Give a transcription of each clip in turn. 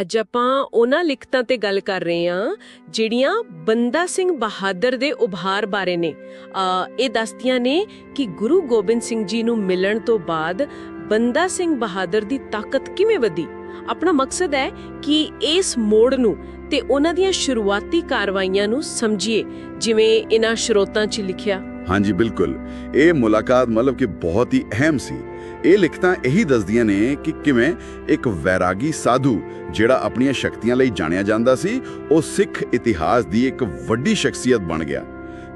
ਅੱਜ ਆਪਾਂ ਉਹਨਾਂ ਲਿਖਤਾਂ ਤੇ ਗੱਲ ਕਰ ਰਹੇ ਹਾਂ, ਜਿਹੜੀਆਂ ਬੰਦਾ ਸਿੰਘ ਬਹਾਦਰ ਦੇ ਉਭਾਰ ਬਾਰੇ ਨੇ। ਇਹ ਦੱਸਦੀਆਂ ਨੇ ਕਿ ਗੁਰੂ ਗੋਬਿੰਦ ਸਿੰਘ ਜੀ ਨੂੰ ਮਿਲਣ ਤੋਂ ਬਾਅਦ ਬੰਦਾ ਸਿੰਘ ਬਹਾਦਰ ਦੀ ਤਾਕਤ ਕਿਵੇਂ ਵਧੀ? ਆਪਣਾ ਮਕਸਦ ਹੈ ਕਿ ਇਸ ਮੋੜ ਨੂੰ ਤੇ ਉਹਨਾਂ ਦੀਆਂ ਸ਼ੁਰੂਆਤੀ ਕਾਰਵਾਈਆਂ ਨੂੰ ਸਮਝੀਏ, ਜਿਵੇਂ ਇਹਨਾਂ ਸ਼ਰੋਤਾਂ 'ਚ ਲਿਖਿਆ। ਹਾਂਜੀ ਬਿਲਕੁਲ ਇਹ ਮੁਲਾਕਾਤ ਮਤਲਬ ਕਿ ਬਹੁਤ ਹੀ ਅਹਿਮ ਸੀ ਇਹ ਲਿਖਤਾਂ ਇਹੀ ਦੱਸਦੀਆਂ ਨੇ ਕਿ ਕਿਵੇਂ ਇੱਕ ਵੈਰਾਗੀ ਸਾਧੂ ਜਿਹੜਾ ਆਪਣੀਆਂ ਸ਼ਕਤੀਆਂ ਲਈ ਜਾਣਿਆ ਜਾਂਦਾ ਸੀ ਉਹ ਸਿੱਖ ਇਤਿਹਾਸ ਦੀ ਇੱਕ ਵੱਡੀ ਸ਼ਖਸੀਅਤ ਬਣ ਗਿਆ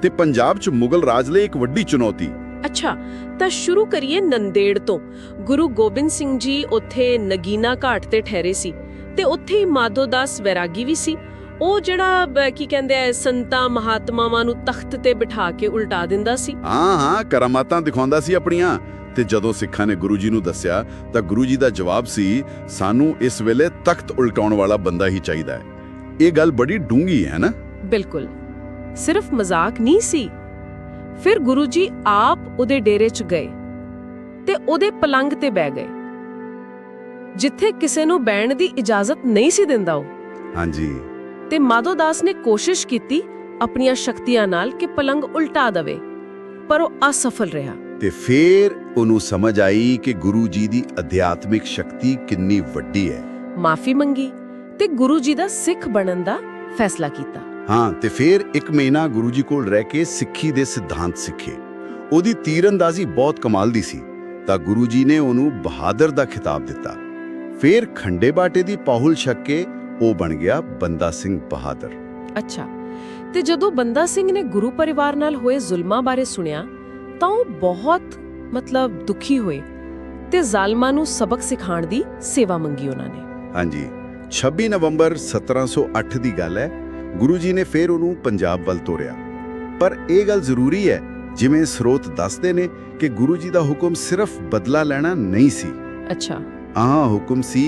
ਤੇ ਪੰਜਾਬ 'ਚ ਮੁਗਲ ਰਾਜ ਲਈ ਇੱਕ ਵੱਡੀ ਚੁਣੌਤੀ ਅੱਛਾ ਤਾਂ ਸ਼ੁਰੂ ਕਰੀਏ ਨੰਦੇੜ ਤੋਂ ਗੁਰੂ ਗੋਬਿੰਦ ਸਿੰਘ ਜੀ ਉੱਥੇ ਨਗੀਨਾ ਘਾਟ ਤੇ ਠਹਿਰੇ ਸੀ ਤੇ ਉੱਥੇ ਹੀ ਮਾਧੋਦਾਸ ਵੈਰਾਗੀ ਵੀ ਸੀ ਉਹ ਜਿਹੜਾ ਕੀ ਕਹਿੰਦੇ ਆ ਸੰਤਾਂ ਮਹਾਤਮਾਵਾਂ ਨੂੰ ਤਖਤ ਤੇ ਬਿਠਾ ਕੇ ਉਲਟਾ ਦਿੰਦਾ ਸੀ? ਹਾਂ ਹਾਂ ਕਰਾਮਾਤਾਂ ਦਿਖਾਉਂਦਾ ਸੀ ਆਪਣੀਆਂ। ਤੇ ਜਦੋਂ ਸਿੱਖਾਂ ਨੇ ਗੁਰੂ ਜੀ ਨੂੰ ਦੱਸਿਆ ਤਾਂ ਗੁਰੂ ਜੀ ਦਾ ਜਵਾਬ ਸੀ ਸਾਨੂੰ ਇਸ ਵੇਲੇ ਤਖਤ ਉਲਟਾਉਣ ਵਾਲਾ ਬੰਦਾ ਹੀ ਚਾਹੀਦਾ ਹੈ। ਇਹ ਗੱਲ ਬੜੀ ਡੂੰਗੀ ਹੈ ਨਾ? ਬਿਲਕੁਲ। ਸਿਰਫ ਮਜ਼ਾਕ ਨਹੀਂ ਸੀ। ਫਿਰ ਗੁਰੂ ਜੀ ਆਪ ਉਹਦੇ ਡੇਰੇ 'ਚ ਗਏ ਤੇ ਉਹਦੇ ਪਲੰਗ ਤੇ ਬਹਿ ਗਏ। ਜਿੱਥੇ ਕਿਸੇ ਨੂੰ ਬੈਠਣ ਦੀ ਇਜਾਜ਼ਤ ਨਹੀਂ ਸੀ ਦਿੰਦਾ ਉਹ। ਹਾਂਜੀ। ਤੇ ਮਾਧੋਦਾਸ ਨੇ ਕੋਸ਼ਿਸ਼ ਕੀਤੀ ਆਪਣੀਆਂ ਸ਼ਕਤੀਆਂ ਨਾਲ ਕਿ ਪਲੰਗ ਉਲਟਾ ਦਵੇ ਪਰ ਉਹ ਅਸਫਲ ਰਿਹਾ। ਤੇ ਫੇਰ ਉਹਨੂੰ ਸਮਝ ਆਈ ਕਿ ਗੁਰੂ ਜੀ ਦੀ ਅਧਿਆਤਮਿਕ ਸ਼ਕਤੀ ਕਿੰਨੀ ਵੱਡੀ ਹੈ। ਮਾਫੀ ਮੰਗੀ ਤੇ ਗੁਰੂ ਜੀ ਦਾ ਸਿੱਖ ਬਣਨ ਦਾ ਫੈਸਲਾ ਕੀਤਾ। ਹਾਂ ਤੇ ਫੇਰ ਇੱਕ ਮਹੀਨਾ ਗੁਰੂ ਜੀ ਕੋਲ ਰਹਿ ਕੇ ਸਿੱਖੀ ਦੇ ਸਿਧਾਂਤ ਸਿੱਖੇ। ਉਹਦੀ ਤੀਰੰਦਾਜ਼ੀ ਬਹੁਤ ਕਮਾਲ ਦੀ ਸੀ ਤਾਂ ਗੁਰੂ ਜੀ ਨੇ ਉਹਨੂੰ ਬਹਾਦਰ ਦਾ ਖਿਤਾਬ ਦਿੱਤਾ। ਫੇਰ ਖੰਡੇ ਬਾਟੇ ਦੀ ਪਾਹੁਲ ਛੱਕ ਕੇ ਉਹ ਬਣ ਗਿਆ ਬੰਦਾ ਸਿੰਘ ਬਹਾਦਰ। ਅੱਛਾ। ਤੇ ਜਦੋਂ ਬੰਦਾ ਸਿੰਘ ਨੇ ਗੁਰੂ ਪਰਿਵਾਰ ਨਾਲ ਹੋਏ ਜ਼ੁਲਮਾਂ ਬਾਰੇ ਸੁਣਿਆ ਤਾਂ ਉਹ ਬਹੁਤ ਮਤਲਬ ਦੁਖੀ ਹੋਏ ਤੇ ਜ਼ਾਲਮਾਂ ਨੂੰ ਸਬਕ ਸਿਖਾਉਣ ਦੀ ਸੇਵਾ ਮੰਗੀ ਉਹਨਾਂ ਨੇ। ਹਾਂਜੀ। 26 ਨਵੰਬਰ 1708 ਦੀ ਗੱਲ ਹੈ। ਗੁਰੂ ਜੀ ਨੇ ਫੇਰ ਉਹਨੂੰ ਪੰਜਾਬ ਵੱਲ ਤੋਰਿਆ। ਪਰ ਇਹ ਗੱਲ ਜ਼ਰੂਰੀ ਹੈ ਜਿਵੇਂ ਸਰੋਤ ਦੱਸਦੇ ਨੇ ਕਿ ਗੁਰੂ ਜੀ ਦਾ ਹੁਕਮ ਸਿਰਫ ਬਦਲਾ ਲੈਣਾ ਨਹੀਂ ਸੀ। ਅੱਛਾ। ਆਹ ਹੁਕਮ ਸੀ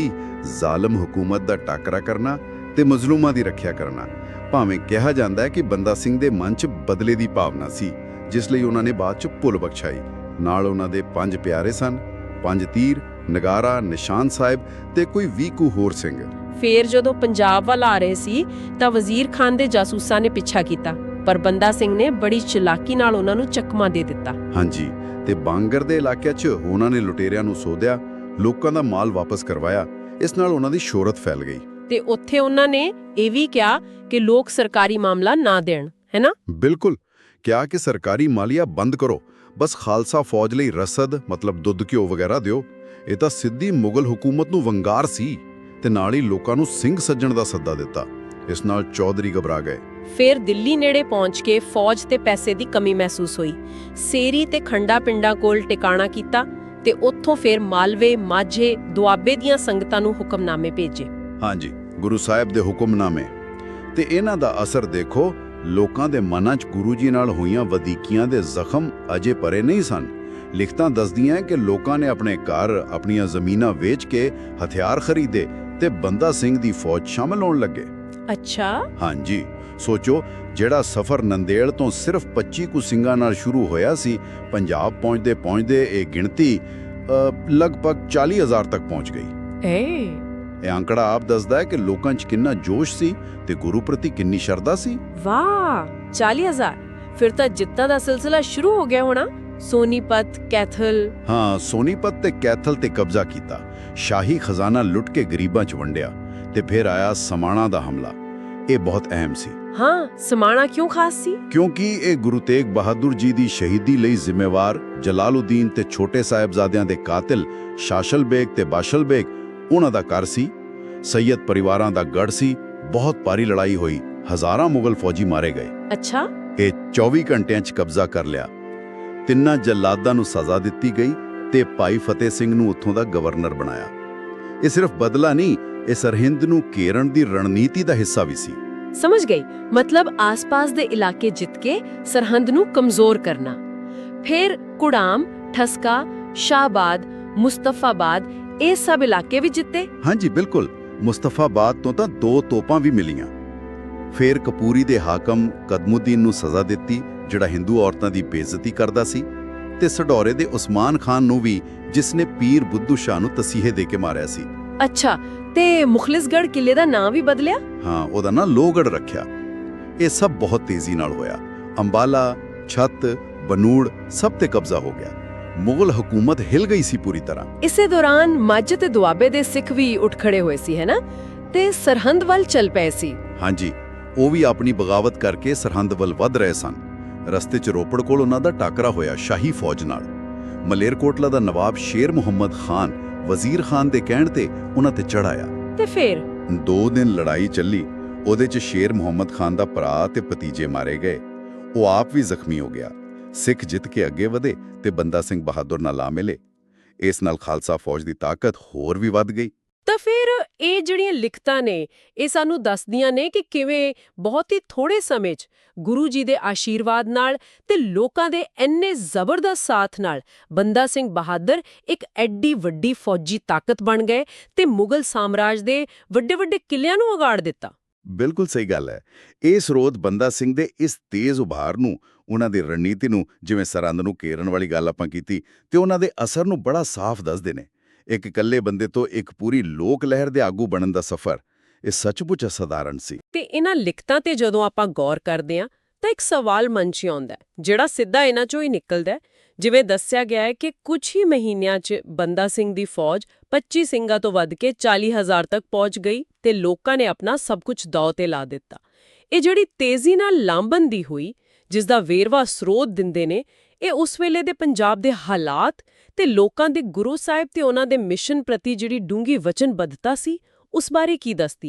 ਜ਼ਾਲਮ ਹਕੂਮਤ ਦਾ ਟਾਕਰਾ ਕਰਨਾ ਤੇ ਮਜ਼ਲੂਮਾਂ ਦੀ ਰੱਖਿਆ ਕਰਨਾ। ਭਾਵੇਂ ਕਿਹਾ ਜਾਂਦਾ ਹੈ ਕਿ ਬੰਦਾ ਸਿੰਘ ਦੇ ਮਨ 'ਚ ਬਦਲੇ ਦੀ ਭਾਵਨਾ ਸੀ ਜਿਸ ਲਈ ਉਹਨਾਂ ਨੇ ਬਾਅਦ 'ਚ ਭੁੱਲ ਬਖਸ਼ਾਈ। ਨਾਲ ਉਹਨਾਂ ਦੇ ਪੰਜ ਪਿਆਰੇ ਸਨ ਪੰਜ ਤੀਰ ਨਗਾਰਾ ਨਿਸ਼ਾਨ ਸਾਹਿਬ ਤੇ ਕੋਈ 20 ਕੁ ਹੋਰ ਸਿੰਘ। ਫੇਰ ਜਦੋਂ ਪੰਜਾਬ ਵੱਲ ਆ ਰਹੇ ਸੀ ਤਾਂ ਵਜ਼ੀਰ ਖਾਨ ਦੇ ਜਾਸੂਸਾਂ ਨੇ ਪਿੱਛਾ ਕੀਤਾ ਪਰ ਬੰਦਾ ਸਿੰਘ ਨੇ ਬੜੀ ਚਲਾਕੀ ਨਾਲ ਉਹਨਾਂ ਨੂੰ ਚਕਮਾ ਦੇ ਦਿੱਤਾ। ਹਾਂਜੀ ਤੇ ਬਾਂਗਰ ਦੇ ਇਲਾਕੇ 'ਚ ਉਹਨਾਂ ਨੇ ਲੁਟੇਰਿਆਂ ਨੂੰ ਸੋਧਿਆ ਲੋਕਾਂ ਦਾ ਮਾਲ ਵਾਪਸ ਕਰਵਾਇਆ ਇਸ ਨਾਲ ਉਹਨਾਂ ਦੀ ਸ਼ੋਹਰਤ ਫੈਲ ਗਈ। ਤੇ ਉੱਥੇ ਉਹਨਾਂ ਨੇ ਇਹ ਵੀ ਕਿਹਾ ਕਿ ਲੋਕ ਸਰਕਾਰੀ ਮਾਮਲਾ ਨਾ ਦੇਣ ਹੈਨਾ ਬਿਲਕੁਲ। ਕਿਹਾ ਕਿ ਸਰਕਾਰੀ ਮਾਲੀਆ ਬੰਦ ਕਰੋ ਬਸ ਖਾਲਸਾ ਫੌਜ ਲਈ ਰਸਦ ਮਤਲਬ ਦੁੱਧ ਘਿਓ ਵਗੈਰਾ ਦਿਓ। ਇਹ ਤਾਂ ਸਿੱਧੀ ਮੁਗਲ ਹਕੂਮਤ ਨੂੰ ਵੰਗਾਰ ਸੀ ਤੇ ਨਾਲ ਹੀ ਲੋਕਾਂ ਨੂੰ ਸਿੰਘ ਸੱਜਣ ਦਾ ਸੱਦਾ ਦਿੱਤਾ। ਇਸ ਨਾਲ ਚੌਧਰੀ ਘਬਰਾ ਗਏ। ਫਿਰ ਦਿੱਲੀ ਨੇੜੇ ਪਹੁੰਚ ਕੇ ਫੌਜ ਤੇ ਪੈਸੇ ਦੀ ਕਮੀ ਮਹਿਸੂਸ ਹੋਈ। ਸੇਰੀ ਤੇ ਖੰਡਾ ਪਿੰਡਾਂ ਕੋਲ ਟਿਕਾਣਾ ਕੀਤਾ ਤੇ ਉੱਥੋਂ ਫਿਰ ਮਾਲਵੇ ਮਾਝੇ ਦੁਆਬੇ ਦੀਆਂ ਸੰਗਤਾਂ ਨੂੰ ਹੁਕਮਨਾਮੇ ਭੇਜੇ। ਹਾਂਜੀ ਗੁਰੂ ਸਾਹਿਬ ਦੇ ਹੁਕਮਨਾਮੇ। ਤੇ ਇਹਨਾਂ ਦਾ ਅਸਰ ਦੇਖੋ ਲੋਕਾਂ ਦੇ ਮਨਾਂ 'ਚ ਗੁਰੂ ਜੀ ਨਾਲ ਹੋਈਆਂ ਵਧੀਕੀਆਂ ਦੇ ਜ਼ਖਮ ਅਜੇ ਪਰੇ ਨਹੀਂ ਸਨ। ਲਿਖਤਾਂ ਦੱਸਦੀਆਂ ਕਿ ਲੋਕਾਂ ਨੇ ਆਪਣੇ ਘਰ ਆਪਣੀਆਂ ਜ਼ਮੀਨਾਂ ਵੇਚ ਕੇ ਹਥਿਆਰ ਖਰੀਦੇ ਤੇ ਬੰਦਾ ਸਿੰਘ ਦੀ ਫੌਜ ਸ਼ਾਮਲ ਹੋਣ ਲੱਗੇ। ਅੱਛਾ। ਹਾਂਜੀ। ਸੋਚੋ ਜਿਹੜਾ ਸਫ਼ਰ ਨੰਦੇੜ ਤੋਂ ਸਿਰਫ 25 ਕੁ ਸਿੰਘਾਂ ਨਾਲ ਸ਼ੁਰੂ ਹੋਇਆ ਸੀ ਪੰਜਾਬ ਪਹੁੰਚਦੇ ਪਹੁੰਚਦੇ ਇਹ ਗਿਣਤੀ ਲਗਭਗ 40000 ਤੱਕ ਪਹੁੰਚ ਗਈ। ਏ। ਇਹ ਅੰਕੜਾ ਆਪ ਦੱਸਦਾ ਹੈ ਕਿ ਲੋਕਾਂ 'ਚ ਕਿੰਨਾ ਜੋਸ਼ ਸੀ ਤੇ ਗੁਰੂ ਪ੍ਰਤੀ ਕਿੰਨੀ ਸ਼ਰਧਾ ਸੀ। ਵਾਹ! 40000 ਫਿਰ ਤਾਂ ਜਿੱਤਾਂ ਦਾ ਸਿਲਸਿਲਾ ਸ਼ੁਰੂ ਹੋ ਗਿਆ ਹੋਣਾ। ਸੋਨੀਪਤ ਕੈਥਲ। ਹਾਂ ਸੋਨੀਪਤ ਤੇ ਕੈਥਲ ਤੇ ਕਬਜ਼ਾ ਕੀਤਾ। ਸ਼ਾਹੀ ਖਜ਼ਾਨਾ ਲੁੱਟ ਕੇ ਗਰੀਬਾਂ 'ਚ ਵੰਡਿਆ ਤੇ ਫਿਰ ਆਇਆ ਸਮਾਣਾ ਦਾ ਹਮਲਾ। ਇਹ ਬਹੁਤ ਅਹਿਮ ਸੀ। ਹਾਂ ਸਮਾਣਾ ਕਿਉਂ ਖਾਸ ਸੀ? ਕਿਉਂਕਿ ਇਹ ਗੁਰੂ ਤੇਗ ਬਹਾਦਰ ਜੀ ਦੀ ਸ਼ਹੀਦੀ ਲਈ ਜ਼ਿੰਮੇਵਾਰ ਜਲਾਲਉਦੀਨ ਤੇ ਛੋਟੇ ਸਾਹਿਬਜ਼ਾਦਿਆਂ ਦੇ ਕਾਤਿਲ ਸ਼ਾਸ਼ਲ ਬੇਗ ਤੇ ਬਾਸ਼ਲ ਬੇਗ ਉਹਨਾਂ ਦਾ ਘਰ ਸੀ। ਸੈਯਦ ਪਰਿਵਾਰਾਂ ਦਾ ਗੜ ਸੀ। ਬਹੁਤ ਭਾਰੀ ਲੜਾਈ ਹੋਈ। ਹਜ਼ਾਰਾਂ ਮੁਗਲ ਫੌਜੀ ਮਾਰੇ ਗਏ। ਅੱਛਾ। ਇਹ 24 ਘੰਟਿਆਂ 'ਚ ਕਬਜ਼ਾ ਕਰ ਲਿਆ। ਤਿੰਨਾਂ ਜੱਲਾਦਾਂ ਨੂੰ ਸਜ਼ਾ ਦਿੱਤੀ ਗਈ ਤੇ ਭਾਈ ਫਤਿਹ ਸਿੰਘ ਨੂੰ ਉੱਥੋਂ ਦਾ ਗਵਰਨਰ ਬਣਾਇਆ। ਇਹ ਸਿਰਫ ਬਦਲਾ ਨਹੀਂ ਇਹ ਸਰਹਿੰਦ ਨੂੰ ਘੇਰਨ ਦੀ ਰਣਨੀਤੀ ਦਾ ਹਿੱਸਾ ਵੀ ਸੀ। ਸਮਝ ਗਈ। ਮਤਲਬ ਆਸ-ਪਾਸ ਦੇ ਇਲਾਕੇ ਜਿੱਤ ਕੇ ਸਰਹੰਦ ਨੂੰ ਕਮਜ਼ੋਰ ਕਰਨਾ। ਫਿਰ ਕੁੜਾਮ ਠਸਕਾ ਸ਼ਾਹਬਾਦ ਮੁਸਤਫਾਬਾਦ ਇਹ ਸਭ ਇਲਾਕੇ ਵੀ ਜਿੱਤੇ? ਹਾਂਜੀ ਬਿਲਕੁਲ। ਮੁਸਤਫਾਬਾਦ ਤੋਂ ਤਾਂ ਦੋ ਤੋਪਾਂ ਵੀ ਮਿਲੀਆਂ। ਫੇਰ ਕਪੂਰੀ ਦੇ ਹਾਕਮ ਕਦਮੁਦੀਨ ਨੂੰ ਸਜ਼ਾ ਦਿੱਤੀ ਜਿਹੜਾ ਹਿੰਦੂ ਔਰਤਾਂ ਦੀ ਬੇਇੱਜ਼ਤੀ ਕਰਦਾ ਸੀ ਤੇ ਸਡੌਰੇ ਦੇ ਉਸਮਾਨ ਖਾਨ ਨੂੰ ਵੀ ਜਿਸ ਨੇ ਪੀਰ ਬੁੱਧੂ ਸ਼ਾਹ ਨੂੰ ਤਸੀਹੇ ਦੇ ਕੇ ਮਾਰਿਆ ਸੀ। ਅੱਛਾ ਤੇ ਮੁਖਲਿਸਗੜ੍ਹ ਕਿਲੇ ਦਾ ਨਾਂ ਵੀ ਬਦਲਿਆ? ਹਾਂ ਉਹਦਾ ਨਾਂ ਲੋਹਗੜ ਰੱਖਿਆ। ਇਹ ਸਭ ਬਹੁਤ ਤੇਜ਼ੀ ਨਾਲ ਹੋਇਆ। ਅੰਬਾਲਾ ਛੱਤ ਬਨੂੜ ਸਭ ਤੇ ਕਬਜ਼ਾ ਹੋ ਗਿਆ। ਮੁਗਲ ਹਕੂਮਤ ਹਿਲ ਗਈ ਸੀ ਪੂਰੀ ਤਰ੍ਹਾਂ। ਇਸੇ ਦੌਰਾਨ ਮੱਝ ਤੇ ਦੁਆਬੇ ਦੇ ਸਿੱਖ ਵੀ ਉੱਠ ਖੜੇ ਹੋਏ ਸੀ ਹੈਨਾ ਤੇ ਸਰਹੰਦ ਵੱਲ ਚੱਲ ਪਏ ਸੀ। ਹਾਂਜੀ ਉਹ ਵੀ ਆਪਣੀ ਬਗਾਵਤ ਕਰਕੇ ਸਰਹੰਦ ਵੱਲ ਵੱਧ ਰਹੇ ਸਨ। ਰਸਤੇ 'ਚ ਰੋਪੜ ਕੋਲ ਉਹਨਾਂ ਦਾ ਟਾਕਰਾ ਹੋਇਆ ਸ਼ਾਹੀ ਫੌਜ ਨਾਲ। ਮਲੇਰਕੋਟਲਾ ਦਾ ਨਵਾਬ ਸ਼ੇਰ ਮੁਹੰਮਦ ਖਾਨ ਵਜ਼ੀਰ ਖਾਨ ਦੇ ਕਹਿਣ ਤੇ ਉਹਨਾਂ ਤੇ ਚੜਾਇਆ ਤੇ ਫਿਰ? ਦੋ ਦਿਨ ਲੜਾਈ ਚੱਲੀ ਉਹਦੇ 'ਚ ਸ਼ੇਰ ਮੁਹੰਮਦ ਖਾਨ ਦਾ ਭਰਾ ਤੇ ਭਤੀਜੇ ਮਾਰੇ ਗਏ। ਉਹ ਆਪ ਵੀ ਜ਼ਖਮੀ ਹੋ ਗਿਆ। ਸਿੱਖ ਜਿੱਤ ਕੇ ਅੱਗੇ ਵਧੇ ਤੇ ਬੰਦਾ ਸਿੰਘ ਬਹਾਦਰ ਨਾਲ ਆ ਮਿਲੇ। ਇਸ ਨਾਲ ਖਾਲਸਾ ਫੌਜ ਦੀ ਤਾਕਤ ਹੋਰ ਵੀ ਵੱਧ ਗਈ। ਫਿਰ ਇਹ ਜਿਹੜੀਆਂ ਲਿਖਤਾਂ ਨੇ, ਇਹ ਸਾਨੂੰ ਦੱਸਦੀਆਂ ਨੇ ਕਿ ਕਿਵੇਂ ਬਹੁਤ ਹੀ ਥੋੜੇ ਸਮੇਂ 'ਚ ਗੁਰੂ ਜੀ ਦੇ ਆਸ਼ੀਰਵਾਦ ਨਾਲ ਤੇ ਲੋਕਾਂ ਦੇ ਐਨੇ ਜ਼ਬਰਦਸਤ ਸਾਥ ਨਾਲ ਬੰਦਾ ਸਿੰਘ ਬਹਾਦਰ ਇੱਕ ਐਡੀ ਵੱਡੀ ਫੌਜੀ ਤਾਕਤ ਬਣ ਗਏ ਤੇ ਮੁਗਲ ਸਾਮਰਾਜ ਦੇ ਵੱਡੇ ਵੱਡੇ ਕਿਲਿਆਂ ਨੂੰ ਉਗਾੜ ਦਿੱਤਾ। ਬਿਲਕੁਲ ਸਹੀ ਗੱਲ ਹੈ। ਇਹ ਸਰੋਤ ਬੰਦਾ ਸਿੰਘ ਦੇ ਇਸ ਤੇਜ਼ ਉਭਾਰ ਨੂੰ, ਉਹਨਾਂ ਦੀ ਰਣਨੀਤੀ ਨੂੰ, ਜਿਵੇਂ ਸਰਹੰਦ ਨੂੰ ਘੇਰਨ ਵਾਲੀ ਗੱਲ ਆਪਾਂ ਕੀਤੀ, ਤੇ ਉਹਨਾਂ ਦੇ ਅਸਰ ਨੂੰ ਬੜਾ ਸਾਫ਼ ਦੱਸਦੇ ਨੇ। ਇੱਕ ਇਕੱਲੇ ਬੰਦੇ ਤੋਂ ਇੱਕ ਪੂਰੀ ਲੋਕ ਲਹਿਰ ਦੇ ਆਗੂ ਬਣਨ ਦਾ ਸਫ਼ਰ, ਇਹ ਸੱਚਮੁੱਚ ਅਸਾਧਾਰਨ ਸੀ। ਤੇ ਇਹਨਾਂ ਲਿਖਤਾਂ ਤੇ ਜਦੋਂ ਆਪਾਂ ਗੌਰ ਕਰਦੇ ਹਾਂ, ਤਾਂ ਇੱਕ ਸਵਾਲ ਮਨ 'ਚ ਆਉਂਦਾ ਜਿਹੜਾ ਸਿੱਧਾ ਇਹਨਾਂ 'ਚੋਂ ਹੀ ਨਿਕਲਦਾ ਜਿਵੇਂ ਦੱਸਿਆ ਗਿਆ ਹੈ ਕਿ ਕੁਝ ਹੀ ਮਹੀਨਿਆਂ 'ਚ ਬੰਦਾ ਸਿੰਘ ਦੀ ਫੌਜ 25 ਸਿੰਘਾਂ ਤੋਂ ਵੱਧ ਕੇ 40000 ਤੱਕ ਪਹੁੰਚ ਗਈ ਤੇ ਲੋਕਾਂ ਨੇ ਆਪਣਾ ਸਭ ਕੁਝ ਦਾਅ ਤੇ ਲਾ ਦਿੱਤਾ। ਇਹ ਜਿਹੜੀ ਤੇਜ਼ੀ ਨਾਲ ਲਾਂਬੰਦੀ ਹੋਈ ਜਿਸ ਦਾ ਵੇਰਵਾ ਸਰੋਤ ਦਿੰਦੇ ਨੇ ਇਹ ਉਸ ਵੇਲੇ ਦੇ ਪੰਜਾਬ ਦੇ ਹਾਲਾਤ ਤੇ ਲੋਕਾਂ ਦੇ ਗੁਰੂ ਸਾਹਿਬ ਤੇ ਉਹਨਾਂ ਦੇ ਮਿਸ਼ਨ ਪ੍ਰਤੀ ਜਿਹੜੀ ਡੂੰਗੀ ਵਚਨਬੱਧਤਾ ਸੀ, ਉਸ ਬਾਰੇ ਕੀ ਦੱਸਦੀ ਹੈ